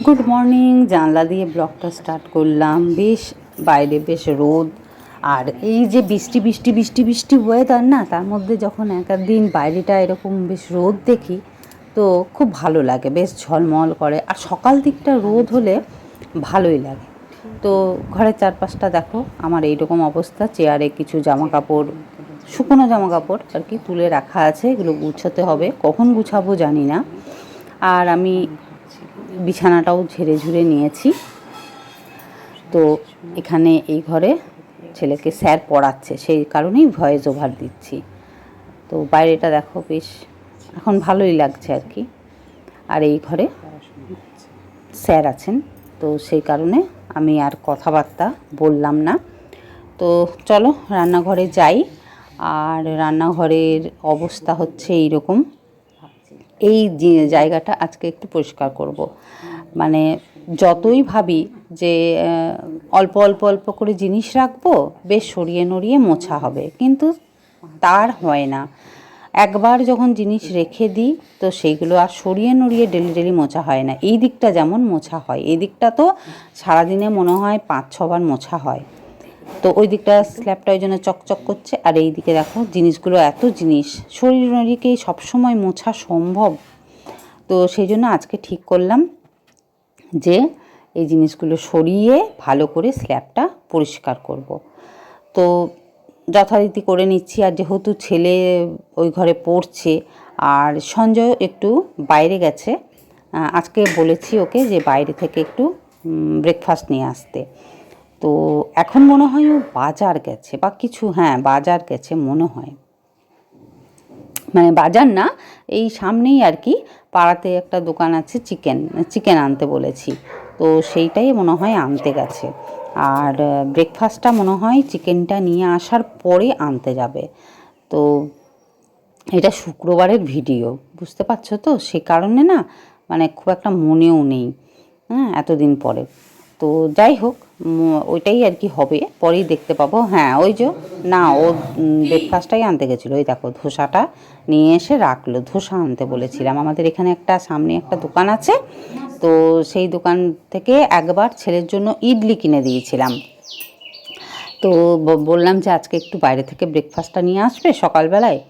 Good morning জানলা দিয়ে ব্লগটা স্টার্ট করলাম। বেশ, বাইরে বেশ রোদ। আর এই যে বৃষ্টি বৃষ্টি বৃষ্টি বৃষ্টি ওয়েদার না, তার মধ্যে যখন এক দিন বাইরেটা এরকম বেশ রোদ দেখি, তো খুব ভালো লাগে, বেশ ঝলমল করে। আর সকাল দিকটা রোদ হলে ভালোই লাগে। তো ঘরের চারপাশটা দেখো, আমার এইরকম অবস্থা। চেয়ারে কিছু জামা কাপড় শুকনো জামা কাপড় আর কি তুলে রাখা আছে, এগুলো গুছাতে হবে। কখন গুছাবো জানি না। আর আমি বিছানাটাও ঝেড়ে ঝুড়ে নিয়েছি। তো এখানে এই ঘরে ছেলেকে স্যার পড়াচ্ছে, সেই কারণেই ভয়েস ওভার দিচ্ছি। তো বাইরেটা দেখো বেশ, এখন ভালোই লাগছে আর কি। আর এই ঘরে স্যার আছেন, তো সেই কারণে আমি আর কথাবার্তা বললাম না। তো চলো রান্নাঘরে যাই, আর রান্নাঘরের অবস্থা হচ্ছে এইরকম। এই জায়গাটা আজকে একটু পরিষ্কার করব। মানে যতই ভাবি যে অল্প অল্প অল্প করে জিনিস রাখব, বেশ সরিয়ে নড়িয়ে মোছা হবে। কিন্তু তার হয় না। একবার যখন জিনিস রেখে দিই, তো সেইগুলো আর সরিয়ে নড়িয়ে ডেলি ডেলি মোছা হয় না। এই দিকটা যেমন মোছা হয়, এই দিকটা তো সারাদিনে মনে হয় পাঁচ ছবার মোছা হয়। তো ওই দিকটা স্ল্যাবটা ওই জন্য চকচক করছে। আর এই দিকে দেখো, জিনিসগুলো এত জিনিস। শরীর নড়িকে সবসময় মোছা সম্ভব। তো সেই জন্য আজকে ঠিক করলাম যে, এই জিনিসগুলো সরিয়ে ভালো করে স্ল্যাবটা পরিষ্কার করব। তো যথারীতি করে নিচ্ছি। আর যেহেতু ছেলে ওই ঘরে পড়ছে, আর সঞ্জয় একটু বাইরে গেছে আজকে বলেছি ওকে যে বাইরে থেকে একটু ব্রেকফাস্ট নিয়ে আসতে। তো এখন মনে হয় ও বাজার গেছে বা কিছু হ্যাঁ বাজার গেছে মনে হয়। মানে বাজার না, এই সামনেই আর কি পাড়াতে একটা দোকান আছে চিকেন চিকেন আনতে বলেছি। তো সেইটাই মনে হয় আনতে গেছে। আর ব্রেকফাস্টটা মনে হয় চিকেনটা নিয়ে আসার পরে আনতে যাবে। তো এটা শুক্রবারের ভিডিও, বুঝতে পারছ তো? সে কারণে না মানে খুব একটা মনেও নেই হ্যাঁ এতদিন পরে। তো যাই হোক ওইটাই আর কি হবে। পরেই দেখতে পাবো। হ্যাঁ ওই যে, না, ও ব্রেকফাস্টটাই আনতে গেছিল। ওই দেখো, ধোসাটা নিয়ে এসে রাখল। ধোসা আনতে বলেছিলাম। আমাদের এখানে একটা, সামনে একটা দোকান আছে। তো সেই দোকান থেকে একবার ছেলের জন্য ইডলি কিনে দিয়েছিলাম। তো বললাম যে, আজকে একটু বাইরে থেকে ব্রেকফাস্টটা নিয়ে আসবে সকালবেলায়?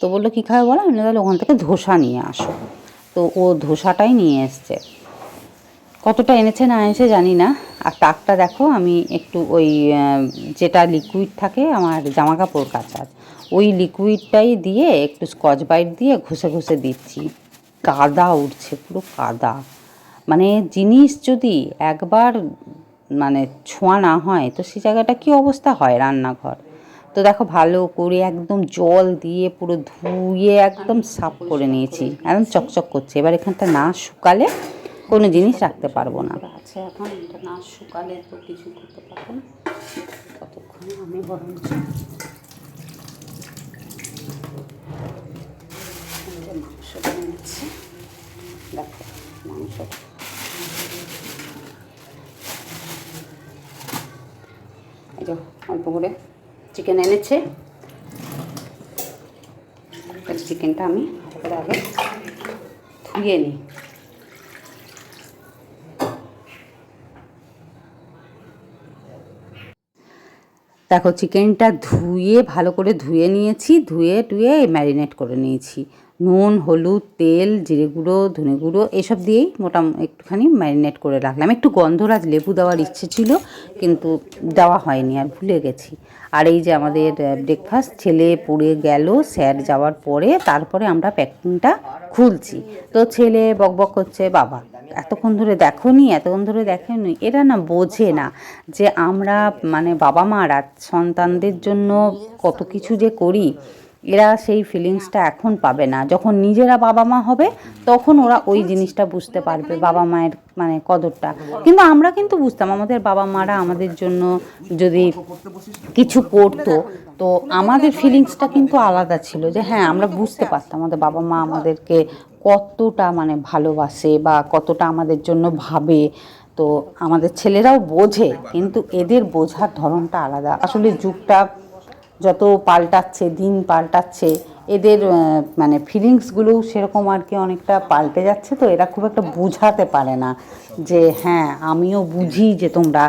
তো বলল, কী খাবে বলো? আমি তাহলে ওখান থেকে ধোসা নিয়ে আসো। তো ও ধোসাটাই নিয়ে এসছে। কতটা এনেছে না এনেছে জানি না। আর তাকটা দেখো, আমি একটু ওই যেটা লিকুইড থাকে, আমার জামা কাপড় কাচার ওই লিকুইডটাই দিয়ে একটু স্কচ বাইট দিয়ে ঘষে ঘষে দিচ্ছি। কাদা উঠছে, পুরো কাদা। মানে জিনিস যদি একবার মানে ছোঁয়া না হয়, তো সেই জায়গাটা কি অবস্থা হয় রান্নাঘর? তো দেখো, ভালো করে একদম জল দিয়ে পুরো ধুয়ে একদম সাফ করে নিয়েছি। একদম চকচক করছে। এবার এখানটা না শুকালে কোনো জিনিস রাখতে পারব না। আছে এখন এটা না শুকালে তো কিছু করতে পারব না। ততক্ষণে আমি যে মাংসটা এনেছি দেখো মাংসটা এই যে অল্প করে চিকেন এনেছে। চিকেনটা আমি আগে ধুয়ে নিই। দেখো চিকেনটা ধুয়ে, ভালো করে ধুয়ে নিয়েছি, ধুয়ে টুয়ে ম্যারিনেট করে নিয়েছি। নুন, হলুদ, তেল, জিরে গুঁড়ো, ধনে গুঁড়ো, এসব দিয়েই মোটাম একটুখানি ম্যারিনেট করে রাখলাম। একটু গন্ধরাজ লেবু দেওয়ার ইচ্ছে ছিল, কিন্তু দেওয়া হয়নি আর ভুলে গেছি। আর এই যে আমাদের ব্রেকফাস্ট ছেলে পড়ে গেল, স্যার যাওয়ার পরে তারপরে আমরা প্যাকিংটা খুলছি। তো ছেলে বকবক করছে, বাবা। এতক্ষণ ধরে দেখোনি, এতক্ষণ ধরে দেখেনি, এরা না বোঝে না যে আমরা মানে বাবা মারা সন্তানদের জন্য কত কিছু যে করি, এরা সেই ফিলিংসটা এখন পাবে না। যখন নিজেরা বাবা মা হবে, তখন ওরা ওই জিনিসটা বুঝতে পারবে, বাবা মায়ের মানে কদরটা। কিন্তু আমরা কিন্তু বুঝতাম, আমাদের বাবা মারা আমাদের জন্য যদি কিছু করতো, তো আমাদের ফিলিংসটা কিন্তু আলাদা ছিল যে হ্যাঁ আমরা বুঝতে পারতাম আমাদের বাবা মা আমাদেরকে কতটা মানে ভালোবাসে বা কতটা আমাদের জন্য ভাবে, তো আমাদের ছেলেরাও বোঝে, কিন্তু এদের বোঝার ধরনটা আলাদা। আসলে যুগটা যত পাল্টাচ্ছে, দিন পাল্টাচ্ছে, এদের মানে ফিলিংসগুলোও সেরকম আর কি অনেকটা পাল্টে যাচ্ছে, তো এরা খুব একটা বোঝাতে পারে না যে হ্যাঁ আমিও বুঝি যে তোমরা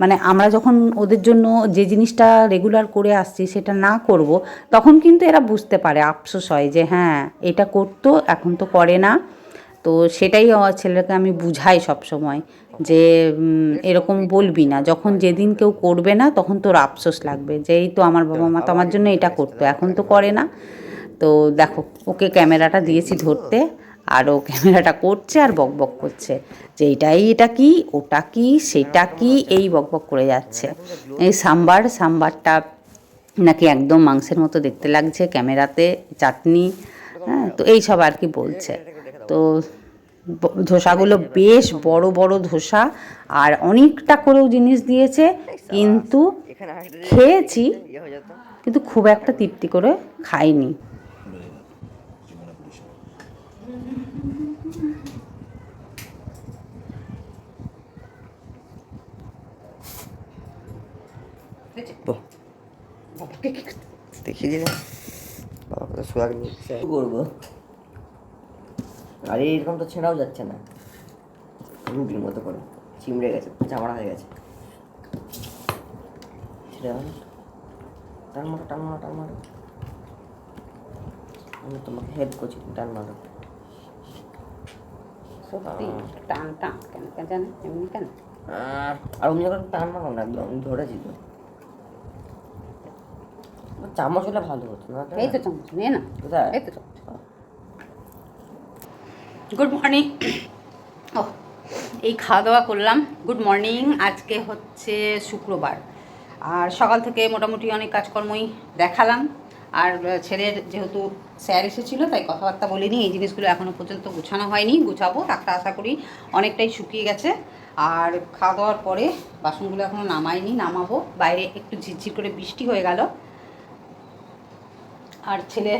মানে আমরা যখন ওদের জন্য যে জিনিসটা রেগুলার করে আসছি সেটা না করব তখন কিন্তু এরা বুঝতে পারে আফসোস হয় যে হ্যাঁ এটা করতো এখন তো করে না। তো সেটাই আমার ছেলেকে আমি বুঝাই সব সময় যে এরকম বলবি না। যখন যেদিন কেউ করবে না তখন তোর আফসোস লাগবে যে এই তো আমার বাবা মা তো আমার জন্য এটা করতো এখন তো করে না। তো দেখো ওকে ক্যামেরাটা দিয়েছি ধরতে। আর ও ক্যামেরাটা করছে আর বক বক করছে যে এটাই এটা কি, ওটা কি, সেটা কি, এই বক বক করে যাচ্ছে। এই সাম্বার, সাম্বারটা নাকি একদম মাংসের মতো দেখতে লাগছে, ক্যামেরাতে চাটনি হ্যাঁ তো এই সব আর কি বলছে। তো ধোসাগুলো বেশ বড় বড় ধোসা আর অনেকটা করেও জিনিস দিয়েছে, কিন্তু খেয়েছি, কিন্তু খুব একটা তৃপ্তি করে খাইনি। দেখিয়ে দিলে। বাবা কত সোয়াগ নিচ্ছে। কি করব? আরে এরকম তো ছেঁড়াও যাচ্ছে না। রুটির মতো করে। চিমড়ে গেছে চামড়া হয়ে গেছে। ছেড়ে টান মারো টান মারো টান মারো। আমি তোমাকে হেল্প করছি টান মারো। সত্যি? টান টান। কেন কেন জানো? এমনি কেন? আর আর অমনি করে টান মারো না একদম আমি ধরেছি তো। চামচ হলে ভালো হতো না এই তো চামচ না কোথায়? এই তো চামচ। গুড মর্নিং ও এই খাওয়া দাওয়া করলাম। গুড মর্নিং আজকে হচ্ছে শুক্রবার। আর সকাল থেকে মোটামুটি অনেক কাজকর্মই দেখালাম। আর ছেলের যেহেতু স্যার এসেছিল তাই কথাবার্তা বলিনি। এই জিনিসগুলো এখনও পর্যন্ত গুছানো হয়নি গুছাবো তারটা আশা করি অনেকটাই শুকিয়ে গেছে। আর খাওয়া দাওয়ার পরে বাসনগুলো এখনও নামাইনি নামাবো। বাইরে একটু ঝিরঝির করে বৃষ্টি হয়ে গেল। আর ছেলে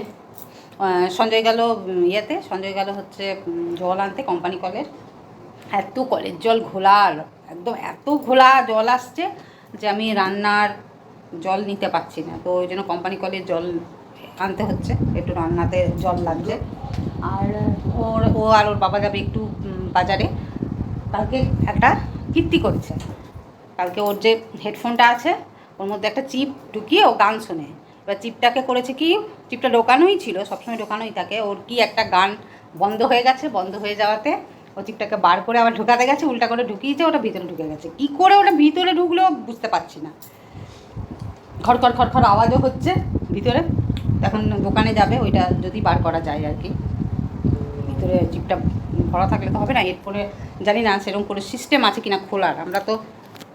সঞ্জয় গেল ইয়েতে। সঞ্জয় গেল হচ্ছে জল আনতে কোম্পানি কলের এত কলের জল ঘোলা একদম এত ঘোলা জল আসছে যে আমি রান্নার জল নিতে পারছি না। তো ওই জন্য কোম্পানি কলের জল আনতে হচ্ছে, একটু রান্নাতে জল লাগছে আর, ওর, ও আর ওর বাবা যাবে একটু বাজারে। কালকে একটা কীর্তি করেছে। কালকে ওর যে হেডফোনটা আছে, ওর মধ্যে একটা চিপ ঢুকিয়ে ও গান শোনে। এবার চিপটাকে করেছে কি? চিপটা ঢোকানোই ছিল, সবসময় ঢোকানোই থাকে। ওর কি একটা গান বন্ধ হয়ে গেছে, বন্ধ হয়ে যাওয়াতে ও চিপটাকে বার করে আবার ঢোকাতে গেছে, উল্টা করে ঢুকিয়েছে, ওটা ভিতরে ঢুকে গেছে। কি করে ওটা ভিতরে ঢুকলো বুঝতে পারছি না। খড়খড় খড়খড় আওয়াজও হচ্ছে ভিতরে। এখন দোকানে যাবে, ওইটা যদি বার করা যায় আর কি। ভিতরে চিপটা ভরা থাকলে তো হবে না, এরপরে জানি না সেরকম করে সিস্টেম আছে কিনা খোলার। আমরা তো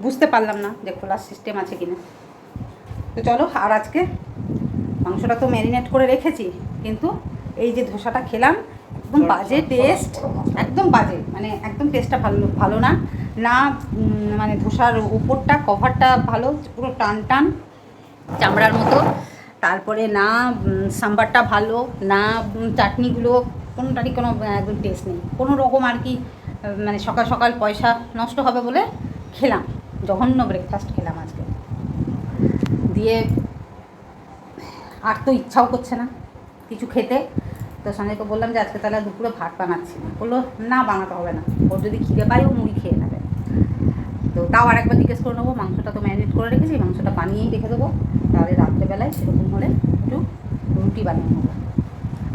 বুঝতে পারলাম না যে খোলার সিস্টেম আছে কিনা। তো চলো আর আজকে মাংসটা তো ম্যারিনেট করে রেখেছি কিন্তু এই যে ধোসাটা খেলাম একদম বাজে টেস্ট একদম বাজে মানে একদম টেস্টটা ভালো ভালো না। না মানে ধোসার উপরটা কভারটা ভালো পুরো টান টান চামড়ার মতো। তারপরে না সাম্বারটা ভালো না চাটনিগুলো কোনোটারই কোনো একদম টেস্ট নেই। কোনো রকম আর কি মানে সকাল সকাল পয়সা নষ্ট হবে বলে খেলাম জঘন্য ব্রেকফাস্ট খেলাম আজকে। দিয়ে আর তো ইচ্ছাও করছে না কিছু খেতে। তো সঞ্জয়কে বললাম যে আজকে তাহলে দুপুরে ভাত বানাচ্ছি না। বলল, না, বানাতে হবে না। ওর যদি খিদে পায়, ও মুড়ি খেয়ে নেবে। তো তাও আরেকবার জিজ্ঞেস করে নেব, মাংসটা তো ম্যারিনেট করে রেখেছি, মাংসটা বানিয়েই রেখে দেবো। তাহলে রাত্রেবেলায় সেরকম হলে একটু রুটি বানিয়ে নেব।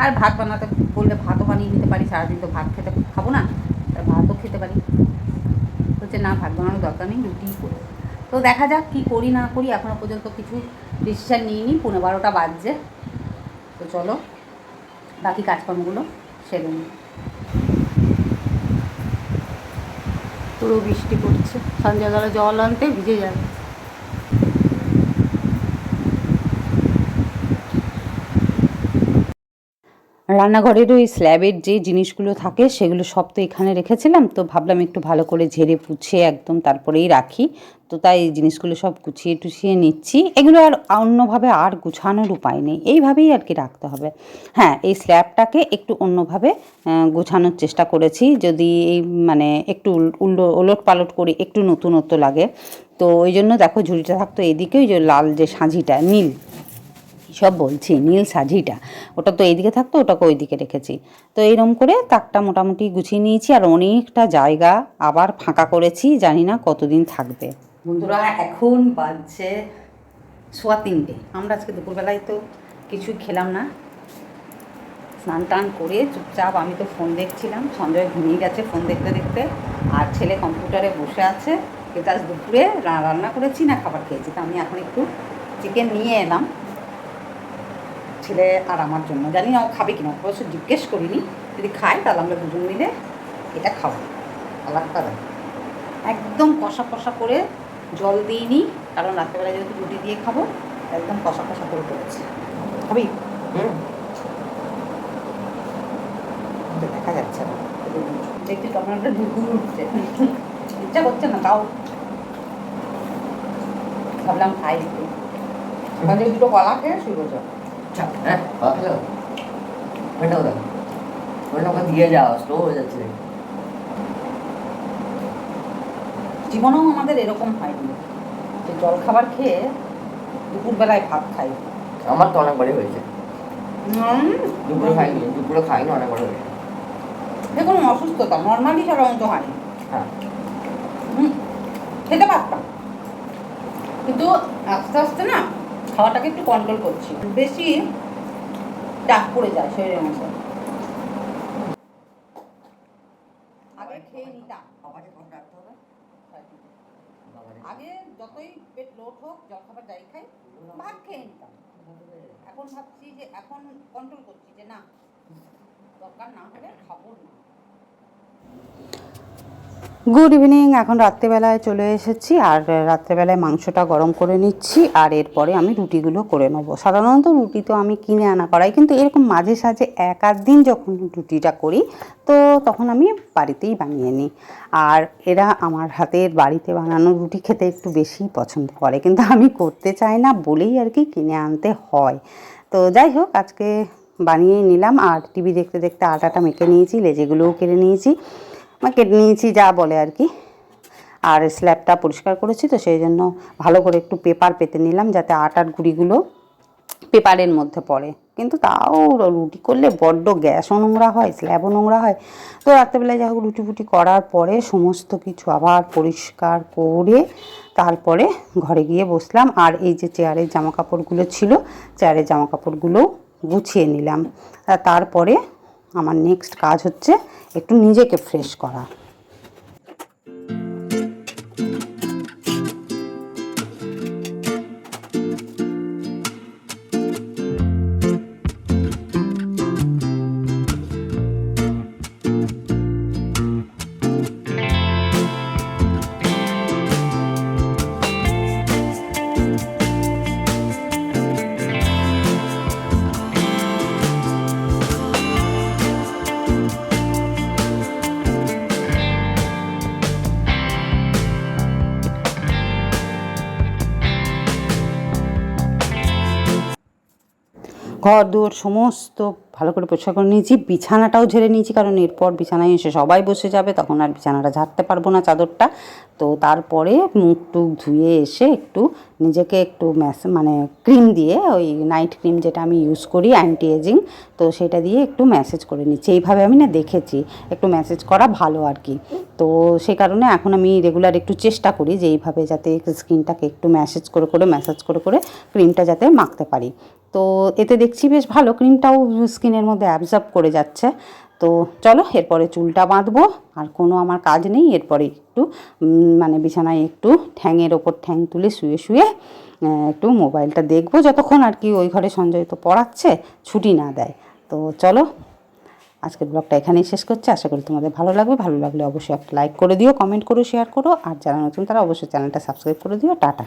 আর ভাত বানাতে বললে ভাতও বানিয়ে নিতে পারি, সারাদিন তো ভাত খেতে খাব না, তা ভাতও খেতে পারি। বলছে, না, ভাত বানানোর দরকার নেই, রুটিই করব তো দেখা যাক কি করি, না করি এখনও পর্যন্ত কিছু ডিসিশান নিইনি। পনেরো বারোটা বাজছে। তো চলো, বাকি কাজকর্মগুলো সেরে নিই। পুরো বৃষ্টি পড়ছে। সন্ধ্যাবেলা জল আনতে ভিজে যাবে। রান্নাঘরের ওই স্ল্যাবের যে জিনিসগুলো থাকে, সেগুলো সব তো এখানে রেখেছিলাম। তো ভাবলাম একটু ভালো করে ঝেড়ে পুছে একদম তারপরেই রাখি। তো তাই এই জিনিসগুলো সব গুছিয়ে টুছিয়ে নিচ্ছি। এগুলো আর অন্যভাবে আর গুছানোর উপায় নেই। এইভাবেই আর কি রাখতে হবে। হ্যাঁ এই স্ল্যাবটাকে একটু অন্যভাবে গোছানোর চেষ্টা করেছি। যদি এই মানে একটু উল্টো ওলট পালট করে একটু নতুনত্ব লাগে। তো ওই জন্য দেখো ঝুড়িটা থাকতো এদিকে ওই যে লাল যে সাঁঝিটা, নীল। সব বলছি, নীল সাজিটা। ওটা তো এইদিকে থাকতো ওটাকে ওইদিকে রেখেছি। তো এইরকম করে তাকটা মোটামুটি গুছিয়ে নিয়েছি আর অনেকটা জায়গা আবার ফাঁকা করেছি, জানি না কতদিন থাকবে। বন্ধুরা, এখন বাজছে সোয়া তিনটে। আমরা আজকে দুপুরবেলায় তো কিছু খেলাম না। স্নান টান করে চুপচাপ আমি তো ফোন দেখছিলাম, সঞ্জয় ঘুমিয়ে গেছে ফোন দেখতে দেখতে। আর ছেলে কম্পিউটারে বসে আছে কিন্তু আজ দুপুরে রান্না করেছি না খাবার খেয়েছি। তা আমি এখন একটু চিকেন নিয়ে এলাম। ছেলে আর আমার জন্য। জানি না ও খাবে কিনা অবশ্য জিজ্ঞেস করিনি। যদি খায় তাহলে আমরা দুজন মিলে এটা খাব। আলাদা একদম কষা কষা করে জল দিইনি কারণ রাত্রেবেলা যেহেতু রুটি দিয়ে খাব একদম কষা কষা করে করেছি। খাবি? দেখা যাচ্ছে না। দেখছি টমেটোটা ঢুকুর উঠছে ইচ্ছা করছে না তাও। ভাবলাম খাই। দুটো কলা খেয়ে শুরু করছ হ্যাঁ ওটা ওকে দিয়ে যাও স্লো হয়ে যাচ্ছে জীবনেও আমাদের এরকম হয়নি যে জল খাবার খেয়ে দুপুরবেলায় ভাত খাই আমার তো অনেকবারই হয়েছে দুপুরে খাইনি দুপুরে খাইনি অনেকবার হয়েছে দেখুন অসুস্থতা নর্মালি সাধারণত হয় হ্যাঁ খেতে পারতাম কিন্তু আস্তে আস্তে না খাওয়াটাকে একটু কন্ট্রোল করছি। বেশি ডাক পড়ে যায় শরীরের মধ্যে। আগে খেয়ে নিতাম। বাবাকে কত রাখতে হবে। আগে যতই পেট লোট হোক জলখাবার যাই খাই ভাত খেয়ে নিতাম। এখন ভাবছি যে এখন কন্ট্রোল করছি যে না দরকার না হলে খাব না। গুড ইভিনিং এখন রাত্রেবেলায় চলে এসেছি, আর রাত্রেবেলায় মাংসটা গরম করে নিচ্ছি, আর এরপরে আমি রুটিগুলো করে নেব। সাধারণত রুটি তো আমি কিনে আনা করাই, কিন্তু এরকম মাঝে সাঝে এক আধ দিন যখন রুটিটা করি, তো তখন আমি বাড়িতেই বানিয়ে নিই। আর এরা আমার হাতের বাড়িতে বানানো রুটি খেতে একটু বেশি পছন্দ করে, কিন্তু আমি করতে চাই না বলেই আর কি কিনে আনতে হয়। তো যাই হোক, আজকে বানিয়ে নিলাম, আর টিভি দেখতে দেখতে আটাটা মেখে নিয়েছি, লেজেগুলোও কেটে নিয়েছি। কেটে নিয়েছি যা বলে আর কি। আর স্ল্যাবটা পরিষ্কার করেছি তো সেই জন্য ভালো করে একটু পেপার পেতে নিলাম যাতে আটার গুঁড়িগুলো পেপারের মধ্যে পড়ে। কিন্তু তাও রুটি করলে বড্ড গ্যাসও নোংরা হয় স্ল্যাবও নোংরা হয়। তো রাত্রেবেলায় যাই হোক রুটি ফুটি করার পরে সমস্ত কিছু আবার পরিষ্কার করে তারপরে ঘরে গিয়ে বসলাম। আর এই যে চেয়ারের জামা কাপড়গুলো ছিল, চেয়ারের জামা কাপড়গুলো গুছিয়ে নিলাম। তারপরে আমার নেক্সট কাজ হচ্ছে একটু নিজেকে ফ্রেশ করা। ঘর দুয়ার সমস্ত ভালো করে পরিষ্কার করে নিয়েছি। বিছানাটাও ঝেড়ে নিয়েছি, কারণ এরপর বিছানায় এসে সবাই বসে যাবে, তখন আর বিছানাটা ঝাড়তে পারব না চাদরটা। তো তারপরে মুখ টুক ধুয়ে এসে একটু নিজেকে একটু ম্যাস মানে ক্রিম দিয়ে, ওই নাইট ক্রিম যেটা আমি ইউজ করি অ্যান্টি এজিং তো সেটা দিয়ে একটু ম্যাসেজ করে নিচ্ছি। এইভাবে আমি না দেখেছি, একটু ম্যাসেজ করা ভালো আর কি। তো সেই কারণে এখন আমি রেগুলার একটু চেষ্টা করি যে এইভাবে যাতে স্কিনটাকে একটু ম্যাসেজ করে করে, ম্যাসাজ করে করে ক্রিমটা যাতে মাখতে পারি। তো এতে দেখছি বেশ ভালো ক্রিমটাও স্কিনের মধ্যে অ্যাবজর্ব করে যাচ্ছে। তো চলো, এরপরে চুলটা বাঁধবো, আর কোনো আমার কাজ নেই। এরপরে একটু মানে বিছানায় একটু ঠ্যাংয়ের ওপর ঠ্যাং তুলে শুয়ে শুয়ে একটু মোবাইলটা দেখব যতক্ষণ আর কি ওই ঘরে সঞ্জয় তো পড়াচ্ছে, ছুটি না দেয়। তো চলো, আজকের ব্লগটা এখানেই শেষ করছি। আশা করি তোমাদের ভালো লাগবে। ভালো লাগলে অবশ্যই একটা লাইক করে দিও কমেন্ট করো শেয়ার করো, আর যারা নতুন তারা অবশ্যই চ্যানেলটা সাবস্ক্রাইব করে দিও। টাটা।